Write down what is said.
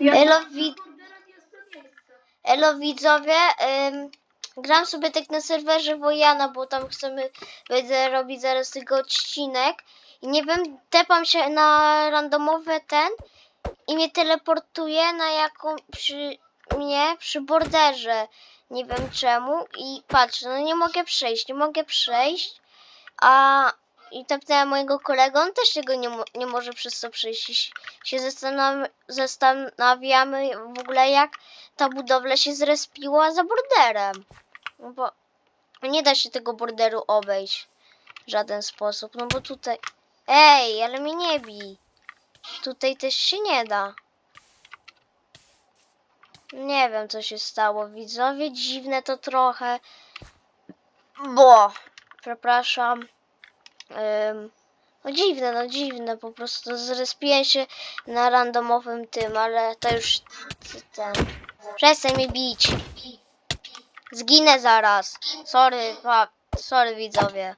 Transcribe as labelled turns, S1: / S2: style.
S1: Ja
S2: Elo. Elo widzowie, ym, gram sobie tak na serwerze Wojana, bo tam chcemy, będę robić zaraz tego odcinek i nie wiem, tepam się na randomowy ten i mnie teleportuje na jaką przy mnie przy borderze. Nie wiem czemu i patrz, no nie mogę przejść, nie mogę przejść, a i tepnęłem mojego kolegę, on też tego nie, nie może przez to przejść. I się- się zastanaw- zastanawiamy w ogóle jak ta budowla się zrespiła za borderem. No bo nie da się tego borderu obejść w żaden sposób. No bo tutaj. Ej, ale mnie nie bij. Tutaj też się nie da. Nie wiem, co się stało, widzowie. Dziwne to trochę. Bo, przepraszam. No dziwne, no dziwne, po prostu zrespiłem się na randomowym tym, ale to już ten. Przestań mnie bić. Zginę zaraz. Sorry, pa, sorry widzowie.